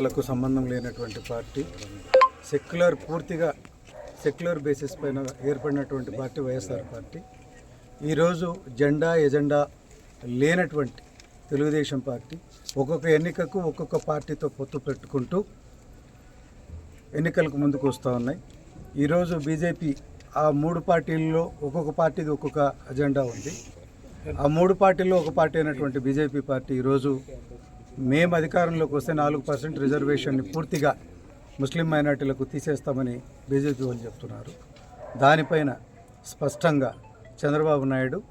మతాలకు సంబంధం లేనటువంటి పార్టీ. సెక్యులర్ పూర్తిగా సెక్యులర్ బేసిస్ పైన ఏర్పడినటువంటి పార్టీ వైఎస్ఆర్ పార్టీ. ఈరోజు జెండా ఎజెండా లేనటువంటి తెలుగుదేశం పార్టీ ఒక్కొక్క ఎన్నికకు ఒక్కొక్క పార్టీతో పొత్తు పెట్టుకుంటూ ఎన్నికలకు ముందుకు వస్తూ ఉన్నాయి. ఈరోజు బీజేపీ ఆ మూడు పార్టీల్లో ఒక్కొక్క పార్టీది ఒక్కొక్క అజెండా ఉంది. ఆ మూడు పార్టీల్లో ఒక పార్టీ అయినటువంటి బీజేపీ పార్టీ ఈరోజు మేము అధికారంలోకి వస్తే నాలుగు పర్సెంట్ రిజర్వేషన్ని పూర్తిగా ముస్లిం మైనార్టీలకు తీసేస్తామని బీజేపీ వాళ్ళు చెప్తున్నారు. దానిపైన స్పష్టంగా చంద్రబాబు నాయుడు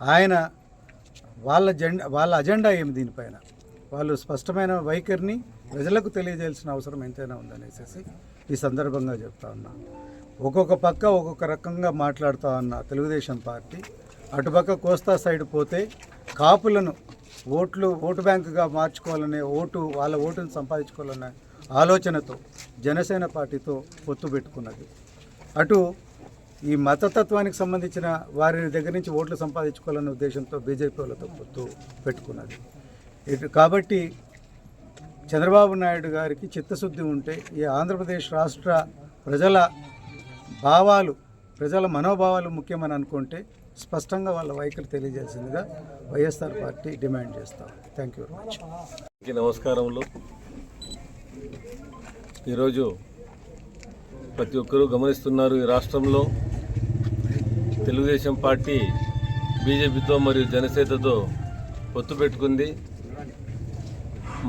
ఆయన వాళ్ళ జెండా వాళ్ళ అజెండా ఏమి దీనిపైన? వాళ్ళు స్పష్టమైన వైఖరిని ప్రజలకు తెలియజేయాల్సిన అవసరం ఎంతైనా ఉందనేసి ఈ సందర్భంగా చెప్తా ఉన్నా. ఒక్కొక్క పక్క ఒక్కొక్క రకంగా మాట్లాడుతూ ఉన్న తెలుగుదేశం పార్టీ. అటుపక్క కోస్తా సైడ్ పోతే కాపులను ఓట్లు ఓటు బ్యాంకుగా మార్చుకోవాలనే ఓటు వాళ్ళ ఓటును సంపాదించుకోవాలనే ఆలోచనతో జనసేన పార్టీతో పొత్తు పెట్టుకున్నది. అటు ఈ మతతత్వానికి సంబంధించిన వారి దగ్గర నుంచి ఓట్లు సంపాదించుకోవాలనే ఉద్దేశంతో బీజేపీ వాళ్ళతో పొత్తు పెట్టుకున్నది. ఇటు కాబట్టి చంద్రబాబు నాయుడు గారికి చిత్తశుద్ధి ఉంటే ఈ ఆంధ్రప్రదేశ్ రాష్ట్ర ప్రజల భావాలు ప్రజల మనోభావాలు ముఖ్యమని అనుకుంటే స్పష్టంగా వాళ్ళ వైఖరి తెలియజేసిందిగా వైఎస్ఆర్ పార్టీ డిమాండ్ చేస్తాం. థ్యాంక్ యూ వెరీ మచ్ నమస్కారములు. ఈరోజు ప్రతి ఒక్కరూ గమనిస్తున్నారు ఈ రాష్ట్రంలో తెలుగుదేశం పార్టీ బీజేపీతో మరియు జనసేనతో పొత్తు పెట్టుకుంది.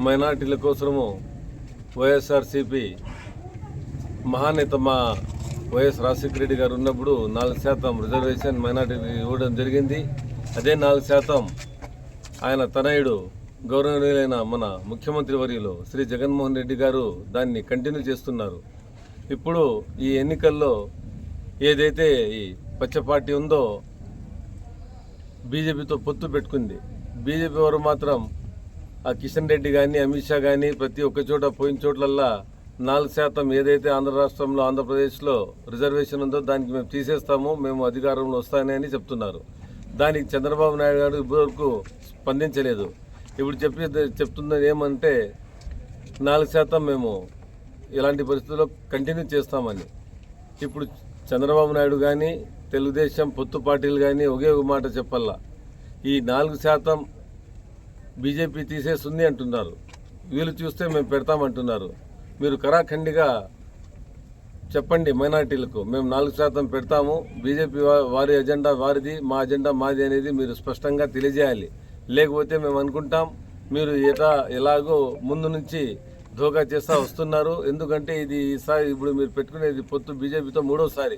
మైనార్టీల కోసము వైఎస్ఆర్సీపీ మహానేత మా వైఎస్ రాజశేఖర రెడ్డి గారు ఉన్నప్పుడు నాలుగు శాతం రిజర్వేషన్ మైనార్టీకి ఇవ్వడం జరిగింది. అదే నాలుగు శాతం ఆయన తనయుడు గౌరవనీయులైన మన ముఖ్యమంత్రి వర్యులు శ్రీ జగన్మోహన్ రెడ్డి గారు దాన్ని కంటిన్యూ చేస్తున్నారు. ఇప్పుడు ఈ ఎన్నికల్లో ఏదైతే ఈ పచ్చ పార్టీ ఉందో బీజేపీతో పొత్తు పెట్టుకుంది. బీజేపీ వారు మాత్రం ఆ కిషన్ రెడ్డి కానీ అమిత్ షా కానీ ప్రతి ఒక్క చోట పోయిన చోట్లల్లా నాలుగు శాతం ఏదైతే ఆంధ్ర రాష్ట్రంలో ఆంధ్రప్రదేశ్లో రిజర్వేషన్ ఉందో దానికి మేము తీసేస్తాము మేము అధికారంలో వస్తాయని అని చెప్తున్నారు. దానికి చంద్రబాబు నాయుడు గారు ఇప్పటివరకు స్పందించలేదు. ఇప్పుడు చెప్పి చెప్తున్నది ఏమంటే నాలుగు శాతం మేము ఇలాంటి పరిస్థితుల్లో కంటిన్యూ చేస్తామని. ఇప్పుడు చంద్రబాబు నాయుడు కానీ తెలుగుదేశం పొత్తు పార్టీలు కానీ ఒకే ఒక మాట చెప్పల్లా ఈ నాలుగు శాతం బీజేపీ తీసేస్తుంది అంటున్నారు. వీళ్ళు చూస్తే మేము పెడతామంటున్నారు. మీరు కరాఖండిగా చెప్పండి మైనార్టీలకు. మేము నాలుగు శాతం పెడతాము. బీజేపీ వారి ఎజెండా వారిది మా ఎజెండా మాది అనేది మీరు స్పష్టంగా తెలియజేయాలి. లేకపోతే మేము అనుకుంటాం మీరు ఎటా ఎలాగో ముందు నుంచి ధోకా చేస్తా వస్తున్నారు. ఎందుకంటే ఇది ఈసారి ఇప్పుడు మీరు పెట్టుకునేది పొత్తు బీజేపీతో మూడోసారి.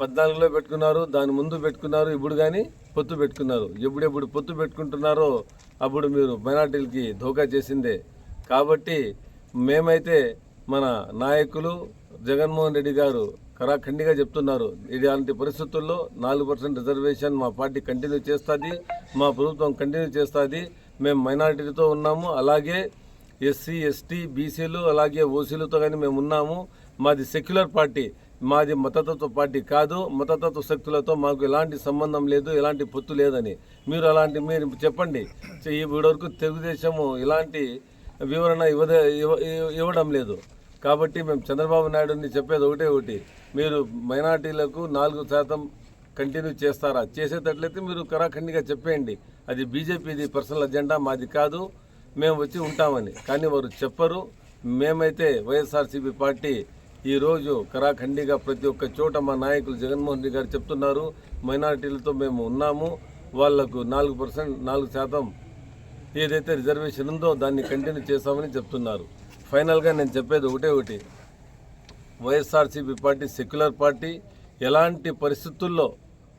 పద్నాలుగులో పెట్టుకున్నారు దాని ముందు పెట్టుకున్నారు ఇప్పుడు కానీ పొత్తు పెట్టుకున్నారు. ఎప్పుడెప్పుడు పొత్తు పెట్టుకుంటున్నారో అప్పుడు మీరు మైనార్టీలకి ధోకా చేసిందే. కాబట్టి మేమైతే మన నాయకులు జగన్మోహన్ రెడ్డి గారు కరాఖండిగా చెప్తున్నారు ఇలాంటి పరిస్థితుల్లో నాలుగు పర్సెంట్ రిజర్వేషన్ మా పార్టీ కంటిన్యూ చేస్తుంది మా ప్రభుత్వం కంటిన్యూ చేస్తుంది మేము మైనారిటీతో ఉన్నాము అలాగే ఎస్సీ ఎస్టీ బీసీలు అలాగే ఓసీలతో కానీ మేము ఉన్నాము. మాది సెక్యులర్ పార్టీ మాది మతతత్వ పార్టీ కాదు మతతత్వ శక్తులతో మాకు ఎలాంటి సంబంధం లేదు ఎలాంటి పొత్తు లేదని. మీరు అలాంటి మీరు చెప్పండి. ఇప్పటి వరకు తెలుగుదేశము ఇలాంటి వివరణ ఇవ్వదే ఇవ్వడం లేదు. కాబట్టి మేము చంద్రబాబు నాయుడుని చెప్పేది ఒకటే ఒకటి. మీరు మైనార్టీలకు నాలుగు శాతం కంటిన్యూ చేస్తారా? చేసేటట్లయితే మీరు కరాఖండిగా చెప్పేయండి. అది బీజేపీది పర్సనల్ అజెండా మాది కాదు. మేము వచ్చి ఉంటామని. కానీ వారు చెప్పరు. మేమైతే వైఎస్ఆర్సీపీ పార్టీ ఈరోజు కరాఖండిగా ప్రతి ఒక్క చోట మా నాయకులు జగన్మోహన్ రెడ్డి గారు చెప్తున్నారు. మైనారిటీలతో మేము ఉన్నాము. వాళ్ళకు నాలుగు పర్సెంట్ నాలుగు శాతం ఏదైతే రిజర్వేషన్ ఉందో దాన్ని కంటిన్యూ చేస్తామని చెప్తున్నారు. ఫైనల్గా నేను చెప్పేది ఒకటే ఒకటి. వైఎస్ఆర్సీపీ పార్టీ సెక్యులర్ పార్టీ ఎలాంటి పరిస్థితుల్లో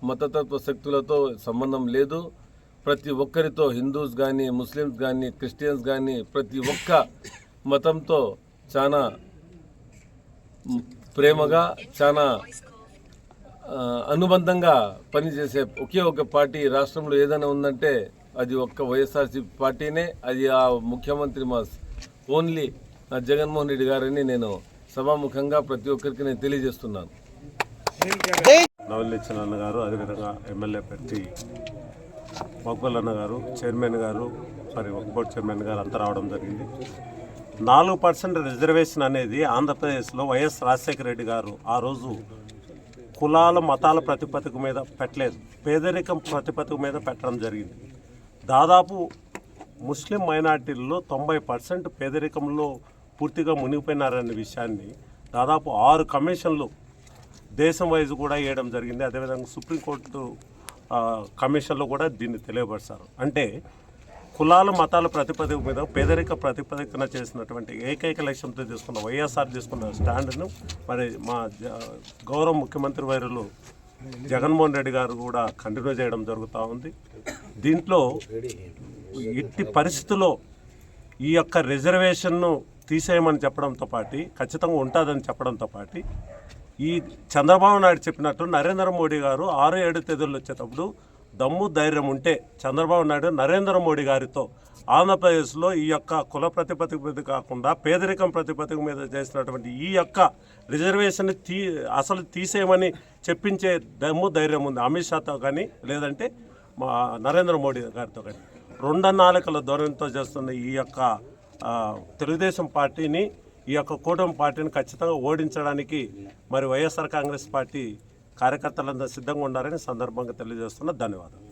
మతతత్వ శక్తులతో సంబంధం లేదు. ప్రతి ఒక్కరితో హిందూస్ కానీ ముస్లిమ్స్ కానీ క్రిస్టియన్స్ కానీ ప్రతి ఒక్క మతంతో చాలా ప్రేమగా చాలా అనుబంధంగా పనిచేసే ఒకే ఒక పార్టీ రాష్ట్రంలో ఏదైనా ఉందంటే అది ఒక్క వైఎస్ఆర్సీపీ పార్టీనే అది ఆ ముఖ్యమంత్రి మా ఓన్లీ నా జగన్మోహన్ రెడ్డి గారని నేను సభాముఖంగా ప్రతి ఒక్కరికి నేను తెలియజేస్తున్నాను. నవలిచ్చిన అన్న గారు అదేవిధంగా ఎమ్మెల్యే పెట్టి మక్బల్ అన్న గారు చైర్మన్ గారు సారీ ఒక బోర్డు చైర్మన్ గారు అంతా రావడం జరిగింది. నాలుగు పర్సెంట్ రిజర్వేషన్ అనేది ఆంధ్రప్రదేశ్లో వైఎస్ రాజశేఖర రెడ్డి గారు ఆ రోజు కులాల మతాల ప్రతిపదిక మీద పెట్టలేదు. పేదరికం ప్రతిపదక మీద పెట్టడం జరిగింది. దాదాపు ముస్లిం మైనార్టీల్లో తొంభై పర్సెంట్ పేదరికంలో పూర్తిగా మునిగిపోయినారనే విషయాన్ని దాదాపు ఆరు కమిషన్లు దేశం వైజ్ కూడా వేయడం జరిగింది. అదేవిధంగా సుప్రీంకోర్టు కమిషన్లో కూడా దీన్ని తెలియపరిచారు. అంటే కులాల మతాల ప్రతిపదిక మీద పేదరిక ప్రతిపదికన చేసినటువంటి ఏకైక లక్ష్యంతో తీసుకున్న వైఎస్ఆర్ తీసుకున్న స్టాండ్ను మరి మా గౌరవ ముఖ్యమంత్రి వైరులు జగన్మోహన్ రెడ్డి గారు కూడా కంటిన్యూ చేయడం జరుగుతూ ఉంది. దీంట్లో ఎట్టి పరిస్థితుల్లో ఈ యొక్క రిజర్వేషన్ను తీసేయమని చెప్పడంతో పాటు ఖచ్చితంగా ఉంటుందని చెప్పడంతో పాటు ఈ చంద్రబాబు నాయుడు చెప్పినట్టు నరేంద్ర మోడీ గారు ఆరు ఏడు తేదీలు వచ్చేటప్పుడు దమ్ము ధైర్యం ఉంటే చంద్రబాబు నాయుడు నరేంద్ర మోడీ గారితో ఆంధ్రప్రదేశ్లో ఈ యొక్క కుల ప్రతిపత్తి మీద కాకుండా పేదరికం ప్రతిపదిక మీద చేసినటువంటి ఈ యొక్క రిజర్వేషన్ తీ అసలు తీసేయమని చెప్పించే దమ్ము ధైర్యం ఉంది. అమిత్ షాతో కానీ లేదంటే మా నరేంద్ర మోడీ గారితో కానీ. రెండు నాలుకల ధోరణితో చేస్తున్న ఈ యొక్క తెలుగుదేశం పార్టీని ఈ యొక్క కూటమి పార్టీని ఖచ్చితంగా ఓడించడానికి మరి వైఎస్ఆర్ కాంగ్రెస్ పార్టీ కార్యకర్తలందరూ సిద్ధంగా ఉండాలని సందర్భంగా తెలియజేస్తున్న ధన్యవాదాలు.